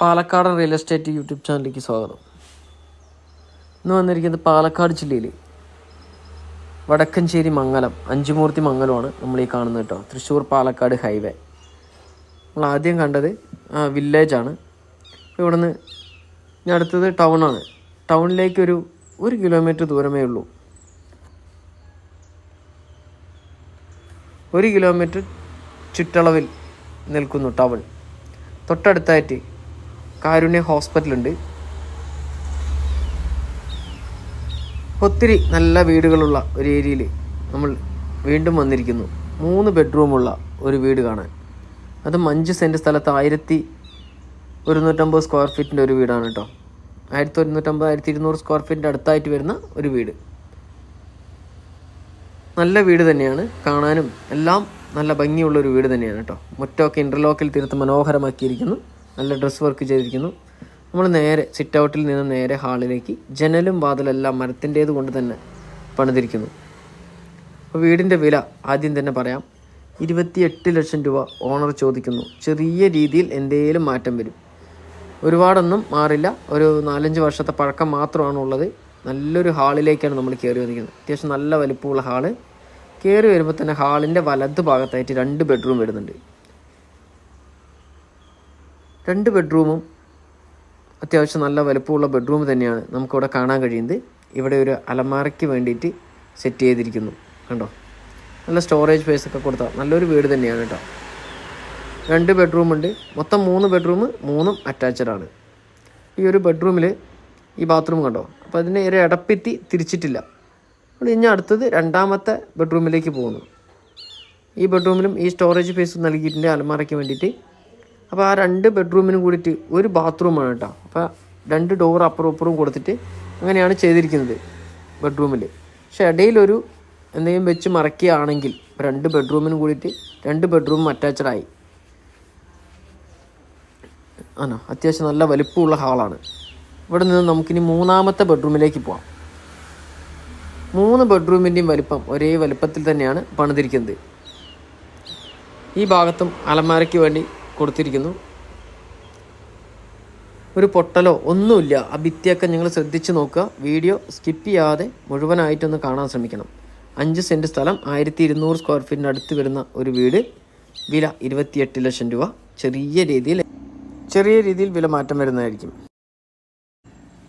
പാലക്കാടൻ real estate YouTube ചാനലിലേക്ക് സ്വാഗതം. ഇന്ന് വന്നിരിക്കുന്നത് പാലക്കാട് ജില്ലയിൽ വടക്കഞ്ചേരി മംഗലം അഞ്ചുമൂർത്തി മംഗലമാണ് നമ്മൾ ഈ കാണുന്നത് കേട്ടോ. തൃശ്ശൂർ പാലക്കാട് ഹൈവേ നമ്മൾ ആദ്യം കണ്ടത് വില്ലേജാണ് ഇവിടുന്ന് ഇനി അടുത്തത് ടൗണാണ് ടൗണിലേക്ക് ഒരു ഒരു കിലോമീറ്റർ ദൂരമേ ഉള്ളൂ. ഒരു കിലോമീറ്റർ ചുറ്റളവിൽ നിൽക്കുന്നു ടൗൺ തൊട്ടടുത്തായിട്ട് കാരുണ്യ ഹോസ്പിറ്റലുണ്ട്. ഒത്തിരി നല്ല വീടുകളുള്ള ഒരു ഏരിയയിൽ നമ്മൾ വീണ്ടും വന്നിരിക്കുന്നു. മൂന്ന് ബെഡ്റൂമുള്ള ഒരു വീട് കാണാൻ. അതും അഞ്ച് സെന്റ് സ്ഥലത്ത് ആയിരത്തി ഒരുന്നൂറ്റമ്പത് സ്ക്വയർ ഫീറ്റിന്റെ ഒരു വീടാണ് കേട്ടോ. ആയിരത്തി ഒരുന്നൂറ്റമ്പത് ആയിരത്തി ഇരുന്നൂറ് സ്ക്വയർ ഫീറ്റിന്റെ അടുത്തായിട്ട് വരുന്ന ഒരു വീട്. നല്ല വീട് തന്നെയാണ്. കാണാനും എല്ലാം നല്ല ഭംഗിയുള്ള ഒരു വീട് തന്നെയാണ് കേട്ടോ. മുറ്റമൊക്കെ ഇന്റർലോക്കിൽ തീർത്ത് മനോഹരമാക്കിയിരിക്കുന്നു. നല്ല ഡ്രസ് വർക്ക് ചെയ്തിരിക്കുന്നു. നമ്മൾ നേരെ സിറ്റ് ഔട്ടിൽ നിന്ന് നേരെ ഹാളിലേക്ക് ജനലും വാതിലെല്ലാം മരത്തിന്റേത് കൊണ്ട് തന്നെ പണിതിരിക്കുന്നു. അപ്പോൾ വീടിന്റെ വില ആദ്യം തന്നെ പറയാം. ഇരുപത്തിയെട്ട് ലക്ഷം രൂപ ഓണർ ചോദിക്കുന്നു. ചെറിയ രീതിയിൽ എന്തേലും മാറ്റം വരും. ഒരുപാടൊന്നും മാറില്ല. ഒരു നാലഞ്ച് വർഷത്തെ പഴക്കം മാത്രമാണ് ഉള്ളത്. നല്ലൊരു ഹാളിലേക്കാണ് നമ്മൾ കയറി വന്നിരിക്കുന്നത്. അത്യാവശ്യം നല്ല വലിപ്പമുള്ള ഹാൾ കയറി വരുമ്പോൾ തന്നെ ഹാളിന്റെ വലത് ഭാഗത്തായിട്ട് രണ്ട് ബെഡ്റൂം വരുന്നുണ്ട്. രണ്ട് ബെഡ്റൂമും അത്യാവശ്യം നല്ല വലുപ്പമുള്ള ബെഡ്റൂം തന്നെയാണ് നമുക്കിവിടെ കാണാൻ കഴിയുന്നത്. ഇവിടെ ഒരു അലമാറയ്ക്ക് വേണ്ടിയിട്ട് സെറ്റ് ചെയ്തിരിക്കുന്നു. കണ്ടോ? നല്ല സ്റ്റോറേജ് സ്പേസ് ഒക്കെ കൊടുത്ത നല്ലൊരു വീട് തന്നെയാണ് കേട്ടോ. രണ്ട് ബെഡ്റൂം ഉണ്ട്. മൊത്തം മൂന്ന് ബെഡ്റൂം മൂന്നും അറ്റാച്ച്ഡ് ആണ്. ഈ ഒരു ബെഡ്റൂമിൽ ഈ ബാത്റൂം കണ്ടോ? അപ്പോൾ അതിനെ ഒരു ഇടപ്പെത്തി തിരിച്ചിട്ടില്ല. അപ്പോൾ ഇനി അടുത്തത് രണ്ടാമത്തെ ബെഡ്റൂമിലേക്ക് പോകുന്നു. ഈ ബെഡ്റൂമിലും ഈ സ്റ്റോറേജ് സ്പേസ് നൽകിയിട്ടുണ്ട് അലമാറയ്ക്ക് വേണ്ടിയിട്ട്. അപ്പോൾ ആ രണ്ട് ബെഡ്റൂമിനും കൂടിയിട്ട് ഒരു ബാത്റൂമാണ് കേട്ടോ. അപ്പോൾ രണ്ട് ഡോർ അപ്പുറം അപ്പുറവും കൊടുത്തിട്ട് അങ്ങനെയാണ് ചെയ്തിരിക്കുന്നത് ബെഡ്റൂമിൽ പക്ഷെ ഇടയിലൊരു എന്തെങ്കിലും വെച്ച് മറക്കുകയാണെങ്കിൽ രണ്ട് ബെഡ്റൂമിനും കൂടിയിട്ട് രണ്ട് ബെഡ്റൂം അറ്റാച്ചഡായി ആണോ? അത്യാവശ്യം നല്ല വലിപ്പമുള്ള ഹാളാണ് ഇവിടെ നിന്ന് നമുക്കിനി മൂന്നാമത്തെ ബെഡ്റൂമിലേക്ക് പോവാം. മൂന്ന് ബെഡ്റൂമിന്റെയും വലിപ്പം ഒരേ വലിപ്പത്തിൽ തന്നെയാണ് പണിതിരിക്കുന്നത്. ഈ ഭാഗത്തും അലമാരയ്ക്ക് വേണ്ടി കൊടുത്തിരിക്കുന്നു. ഒരു പൊട്ടലോ ഒന്നുമില്ല. ആ ഭിത്തിയൊക്കെ നിങ്ങൾ ശ്രദ്ധിച്ച് നോക്കുക. വീഡിയോ സ്കിപ്പ് ചെയ്യാതെ മുഴുവനായിട്ടൊന്ന് കാണാൻ ശ്രമിക്കണം. അഞ്ച് സെന്റ് സ്ഥലം ആയിരത്തി ഇരുന്നൂറ് സ്ക്വയർ ഫീറ്റിന്റെ അടുത്ത് വരുന്ന ഒരു വീട്. വില ഇരുപത്തിയെട്ട് ലക്ഷം രൂപ. ചെറിയ രീതിയിൽ ചെറിയ രീതിയിൽ വില മാറ്റം വരുന്നതായിരിക്കും.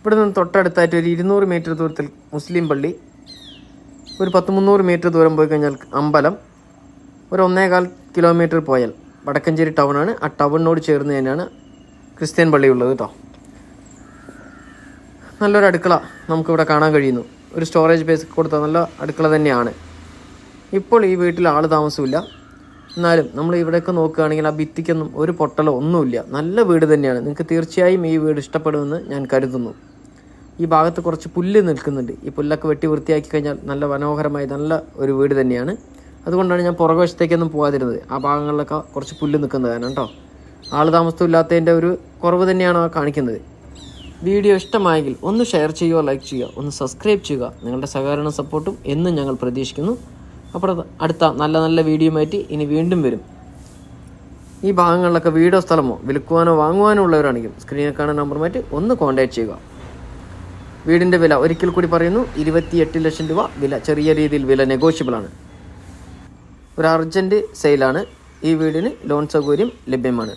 ഇവിടെ നിന്ന് തൊട്ടടുത്തായിട്ട് ഒരു ഇരുന്നൂറ് മീറ്റർ ദൂരത്തിൽ മുസ്ലിം പള്ളി. ഒരു പത്ത് മുന്നൂറ് മീറ്റർ ദൂരം പോയി കഴിഞ്ഞാൽ അമ്പലം. ഒരു ഒന്നേകാൽ കിലോമീറ്റർ പോയാൽ വടക്കഞ്ചേരി ടൗണാണ്. ആ ടൗണിനോട് ചേർന്ന് തന്നെയാണ് ക്രിസ്ത്യൻ പള്ളി ഉള്ളത് കേട്ടോ നല്ലൊരു അടുക്കള നമുക്കിവിടെ കാണാൻ കഴിയുന്നു. ഒരു സ്റ്റോറേജ് ബേസ് കൊടുത്ത നല്ല അടുക്കള തന്നെയാണ്. ഇപ്പോൾ ഈ വീട്ടിൽ ആൾ താമസമില്ല എന്നാലും നമ്മൾ ഇവിടെയൊക്കെ നോക്കുകയാണെങ്കിൽ ആ ഭിത്തിക്കൊന്നും ഒരു പൊട്ടലോ ഒന്നുമില്ല. നല്ല വീട് തന്നെയാണ്. നിങ്ങൾക്ക് തീർച്ചയായും ഈ വീട് ഇഷ്ടപ്പെടുമെന്ന് ഞാൻ കരുതുന്നു. ഈ ഭാഗത്ത് കുറച്ച് പുല്ല് നിൽക്കുന്നുണ്ട്. ഈ പുല്ലൊക്കെ വെട്ടി വൃത്തിയാക്കി കഴിഞ്ഞാൽ നല്ല മനോഹരമായി നല്ല ഒരു വീട് തന്നെയാണ്. അതുകൊണ്ടാണ് ഞാൻ പുറകുവശത്തേക്കൊന്നും പോകാതിരുന്നത്. ആ ഭാഗങ്ങളിലൊക്കെ കുറച്ച് പുല്ല് നിൽക്കുന്നത് നിൽക്കുന്നതാണ് കേട്ടോ ആൾ താമസമില്ലാത്തതിന്റെ ഒരു കുറവ് തന്നെയാണ് ആ കാണിക്കുന്നത്. വീഡിയോ ഇഷ്ടമായെങ്കിൽ ഒന്ന് ഷെയർ ചെയ്യുക ലൈക്ക് ചെയ്യുക ഒന്ന് സബ്സ്ക്രൈബ് ചെയ്യുക. നിങ്ങളുടെ സഹകരണ സപ്പോർട്ടും എന്നും ഞങ്ങൾ പ്രതീക്ഷിക്കുന്നു. അപ്പോൾ അടുത്ത നല്ല നല്ല വീഡിയോ മാറ്റി ഇനി വീണ്ടും വരും. ഈ ഭാഗങ്ങളിലൊക്കെ വീടോ സ്ഥലമോ വിൽക്കുവാനോ വാങ്ങുവാനോ ഉള്ളവരാണെങ്കിൽ സ്ക്രീനിൽ കാണുന്ന നമ്പർ മാറ്റി ഒന്ന് കോൺടാക്ട് ചെയ്യുക. വീടിന്റെ വില ഒരിക്കൽ കൂടി പറയുന്നു ഇരുപത്തിയെട്ട് ലക്ഷം രൂപ വില. ചെറിയ രീതിയിൽ വില നെഗോഷ്യബിൾ ആണ്. ഒരു അർജന്റ് സെയിലാണ് ഈ വീടിന് ലോൺ സൗകര്യം ലഭ്യമാണ്.